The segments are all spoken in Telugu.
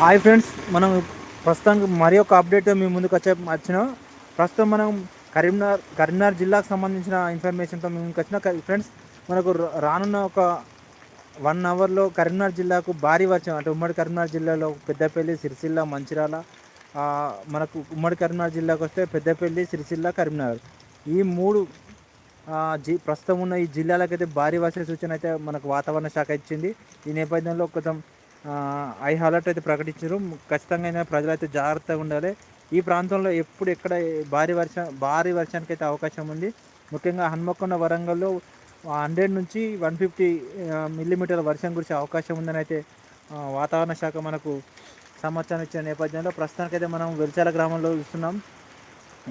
హాయ్ ఫ్రెండ్స్ మనం ప్రస్తుతానికి మరి ఒక అప్డేట్ మీ ముందుకు వచ్చే వచ్చిన. ప్రస్తుతం మనం కరీంనగర్ కరీంనగర్ జిల్లాకు సంబంధించిన ఇన్ఫర్మేషన్తో మేము ముందుకు వచ్చిన. ఫ్రెండ్స్ మనకు రానున్న ఒక వన్ అవర్లో కరీంనగర్ జిల్లాకు భారీ వర్షం అంటే ఉమ్మడి కరీంనగర్ జిల్లాలో పెద్దపల్లి సిరిసిల్ల మంచిర్యాల మనకు ఉమ్మడి కరీంనగర్ జిల్లాకు వస్తే పెద్దపల్లి సిరిసిల్ల కరీంనగర్. ఈ మూడు జి ప్రస్తుతం ఉన్న ఈ జిల్లాలకైతే భారీ వర్ష సూచన అయితే మనకు వాతావరణ శాఖ ఇచ్చింది. ఈ నేపథ్యంలో కొంచెం హై అలర్ట్ అయితే ప్రకటించారు. ఖచ్చితంగా అయినా ప్రజలైతే జాగ్రత్తగా ఉండాలి. ఈ ప్రాంతంలో ఎప్పుడు ఎక్కడ భారీ వర్షం భారీ వర్షానికి అయితే అవకాశం ఉంది. ముఖ్యంగా హన్మకొండ వరంగల్లో హండ్రెడ్ నుంచి వన్ ఫిఫ్టీ మిల్లీమీటర్ల వర్షం కురిసే అవకాశం ఉందని అయితే వాతావరణ శాఖ మనకు సమాచారం ఇచ్చిన నేపథ్యంలో ప్రస్తుతానికైతే మనం వెలిచాల గ్రామంలో చూస్తున్నాం.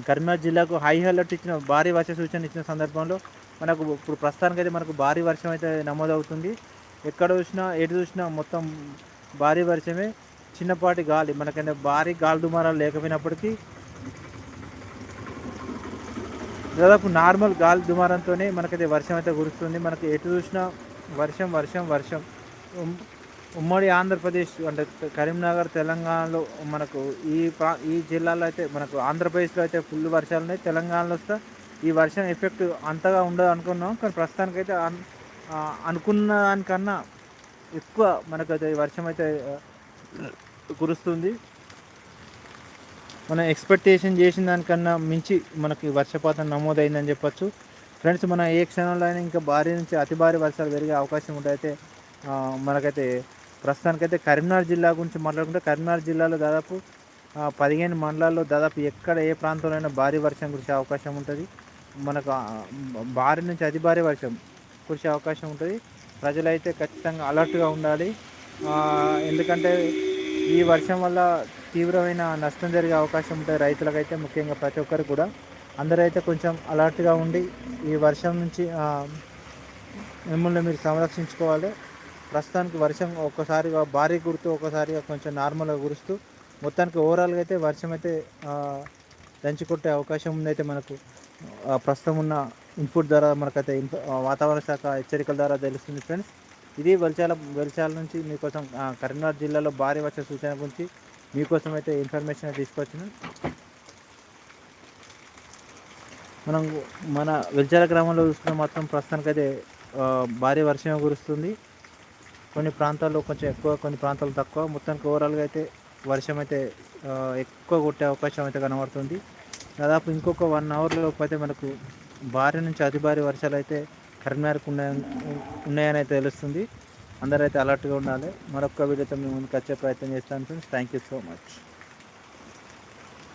కరీంనగర్ జిల్లాకు హై అలర్ట్ ఇచ్చిన భారీ వర్ష సూచన ఇచ్చిన సందర్భంలో మనకు ఇప్పుడు ప్రస్తుతానికైతే మనకు భారీ వర్షం అయితే నమోదవుతుంది. ఎక్కడ చూసినా ఎటు చూసినా మొత్తం భారీ వర్షమే. చిన్నపాటి గాలి మనకైతే భారీ గాలి దుమారాలు లేకపోయినప్పటికీ దాదాపు నార్మల్ గాలి దుమారంతోనే మనకైతే వర్షం అయితే కురుస్తుంది. మనకి ఎటు చూసినా వర్షం వర్షం వర్షం. ఉమ్- ఉమ్మడి ఆంధ్రప్రదేశ్ అంటే కరీంనగర్ తెలంగాణలో మనకు ఈ ప్రా ఈ జిల్లాలో అయితే మనకు ఆంధ్రప్రదేశ్లో అయితే ఫుల్ వర్షాలు ఉన్నాయి. తెలంగాణలో వస్తే ఈ వర్షం ఎఫెక్ట్ అంతగా ఉండదు అనుకున్నాం. కానీ ప్రస్తుతానికైతే అనుకున్న దానికన్నా ఎక్కువ మనకైతే వర్షం అయితే కురుస్తుంది. మనం ఎక్స్పెక్టేషన్ చేసిన దానికన్నా మించి మనకి వర్షపాతం నమోదైందని చెప్పొచ్చు. ఫ్రెండ్స్ మన ఏ క్షణంలో అయినా ఇంకా భారీ నుంచి అతి భారీ వర్షాలు పెరిగే అవకాశం ఉంటాయితే అయితే మనకైతే ప్రస్తుతానికైతే కరీంనగర్ జిల్లా గురించి మాట్లాడుకుంటే కరీంనగర్ జిల్లాలో దాదాపు పదిహేను మండలాల్లో దాదాపు ఎక్కడ ఏ ప్రాంతంలో అయినా భారీ వర్షం కురిసే అవకాశం ఉంటుంది. మనకు భారీ నుంచి అతి భారీ వర్షం కురిసే అవకాశం ఉంటుంది. ప్రజలైతే ఖచ్చితంగా అలర్ట్గా ఉండాలి. ఎందుకంటే ఈ వర్షం వల్ల తీవ్రమైన నష్టం జరిగే అవకాశం ఉంటుంది రైతులకైతే ముఖ్యంగా ప్రతి ఒక్కరు కూడా అందరైతే కొంచెం అలర్ట్గా ఉండి ఈ వర్షం నుంచి మిమ్మల్ని మీరు సంరక్షించుకోవాలి. ప్రస్తుతానికి వర్షం ఒక్కసారిగా భారీ కురుతూ ఒక్కసారిగా కొంచెం నార్మల్గా కురుస్తూ మొత్తానికి ఓవరాల్గా అయితే వర్షం అయితే దంచి కొట్టే అవకాశం ఉందైతే మనకు ప్రస్తుతం ఉన్న ఇన్పుట్ ద్వారా మనకైతే వాతావరణ శాఖ హెచ్చరికల ద్వారా తెలుస్తుంది ఫ్రెండ్స్ ఇది వెల్చాల వెల్చాల నుంచి మీకోసం కరీంనగర్ జిల్లాలో భారీ వర్ష సూచన గురించి మీకోసం అయితే ఇన్ఫర్మేషన్ తీసుకొచ్చిన. మనం మన వెల్చాల గ్రామంలో చూసుకున్న మాత్రం ప్రస్తుతానికైతే భారీ వర్షం కురుస్తుంది. కొన్ని ప్రాంతాల్లో కొంచెం ఎక్కువ కొన్ని ప్రాంతాలు తక్కువ. మొత్తానికి ఓవరాల్గా అయితే వర్షం అయితే ఎక్కువ కొట్టే అవకాశం అయితే కనబడుతుంది. దాదాపు ఇంకొక వన్ అవర్లో అయితే మనకు భారీ నుంచి అతి భారీ వర్షాలు అయితే కరీంనగర్కు ఉన్నాయని ఉన్నాయని అయితే తెలుస్తుంది. అందరూ అయితే అలర్ట్గా ఉండాలి. మరొక వీడియోతో మేము ముందుకు వచ్చే ప్రయత్నం చేస్తాను friends. Thank you so much.